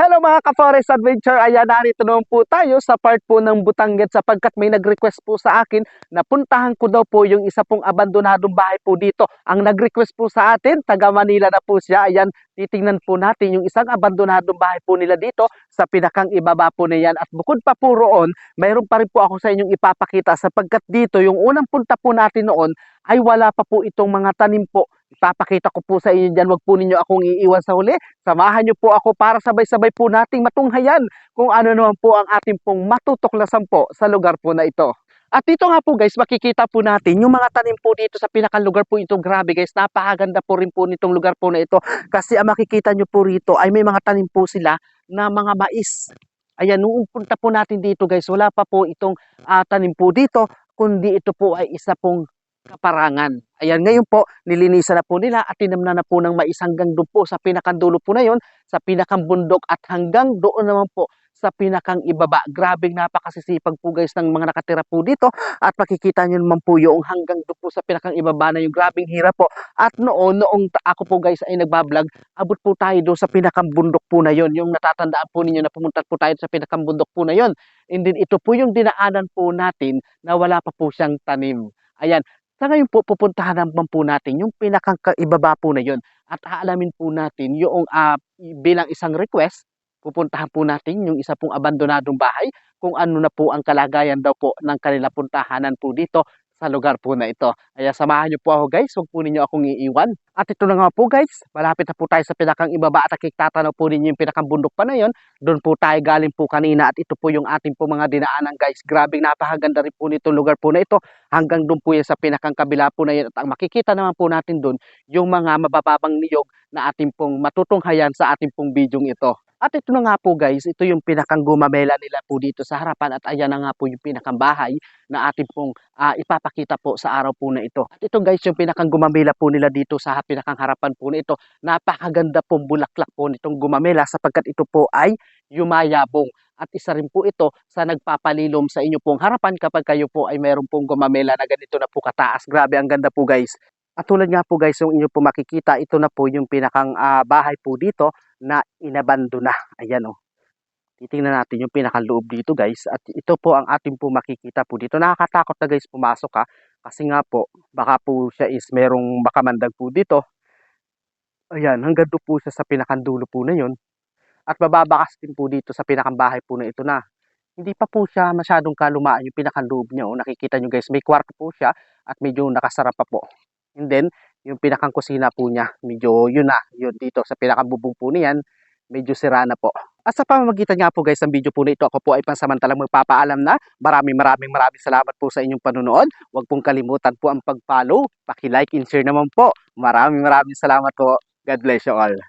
Hello mga ka-Forest Adventure, ayan narito naman po tayo sa part po ng Butangan sapagkat may nag-request po sa akin na puntahan ko daw po yung isa pong abandonadong bahay po dito. Ang nag-request po sa atin, taga Manila na po siya, ayan titingnan po natin yung isang abandonadong bahay po nila dito sa pinakang ibaba po na yan. At bukod pa po roon, mayroon pa rin po ako sa inyong ipapakita sapagkat dito yung unang punta po natin noon ay wala pa po itong mga tanim po. Ipapakita ko po sa inyo dyan, wag po ninyo akong iiwan sa huli. Samahan niyo po ako para sabay-sabay po nating matunghayan kung ano naman po ang ating pong matutuklasan po sa lugar po na ito. At dito nga po guys, makikita po natin yung mga tanim po dito sa pinakang lugar po ito. Grabe guys, napakaganda po rin po nitong lugar po na ito. Kasi ang makikita nyo po rito ay may mga tanim po sila na mga mais. Ayan, nung punta po natin dito guys, wala pa po itong ah, tanim po dito, kundi ito po ay isa pong kaparangan. Ayan, ngayon po, nilinisan na po nila at tinamna na po ng mais hanggang doon po sa pinakandulo po na yon, sa pinakang bundok at hanggang doon naman po sa pinakang ibaba. Grabing napakasisipag po guys ng mga nakatira po dito at makikita nyo naman po yung hanggang doon po sa pinakang ibaba na yung grabing hirap po. At noon, noong ako po guys ay nagbablog, abot po tayo doon sa pinakang bundok po na yon, yung natatandaan po ninyo na pumunta po tayo sa pinakang bundok po na yon. And then ito po yung dinaanan po natin na wala pa po siyang tanim. Ayan, sa ngayon po, pupuntahan naman po natin yung pinakang ibaba po na yun. At aalamin po natin yung ah, bilang isang request, pupuntahan po natin yung isa pong abandonadong bahay kung ano na po ang kalagayan daw po ng kanila puntahanan po dito sa lugar po na ito. Kaya samahan niyo po ako guys, huwag po ninyo akong iiwan. At ito na nga po guys, malapit na po tayo sa pinakang ibaba at nakiktatanaw po ninyo yung pinakang bundok pa na yun. Doon po tayo galing po kanina at ito po yung ating po mga dinaanan guys. Grabing napakaganda rin po nitong lugar po na ito hanggang doon po yan sa pinakang kabila po na yan. At ang makikita naman po natin doon, yung mga mabababang niyog na ating pong matutunghayan sa ating pong bidyong ito. At ito na nga po guys, ito yung pinakang gumamela nila po dito sa harapan at ayan na nga po yung pinakang bahay na ating pong ah, ipapakita po sa araw po na ito. At ito guys, yung pinakang gumamela po nila dito sa pinakang harapan po na ito. Napakaganda pong bulaklak po nitong gumamela sapagkat ito po ay yumayabong. At isa rin po ito sa nagpapalilom sa inyo pong harapan kapag kayo po ay meron pong gumamela na ganito na po kataas. Grabe, ang ganda po guys. At tulad nga po guys, yung inyo po makikita, ito na po yung pinakang ah, bahay po dito na inabando na. Ayan o. Titingnan natin yung pinakaloob dito guys. At ito po ang ating po makikita po dito. Nakakatakot na guys pumasok ha. Kasi nga po, baka po siya is merong makamandag po dito. Ayan, hanggang doon po siya sa pinakandulo po na yun. At mababakas din po dito sa pinakang bahay po na ito na. Hindi pa po siya masyadong kalumaan yung pinakanloob niya. Oh. Nakikita nyo guys, may kwarto po siya at medyo nakasara pa po. And then, yung pinakang kusina po niya, medyo yun na, yun dito sa pinakang bubong po niyan, medyo sira na po. At sa pamamagitan nga po guys ng video po na ito, ako po ay pansamantalang magpapaalam na maraming maraming maraming salamat po sa inyong panonood. Huwag pong kalimutan po ang pag-follow, paki-like and share naman po. Maraming maraming salamat po. God bless you all.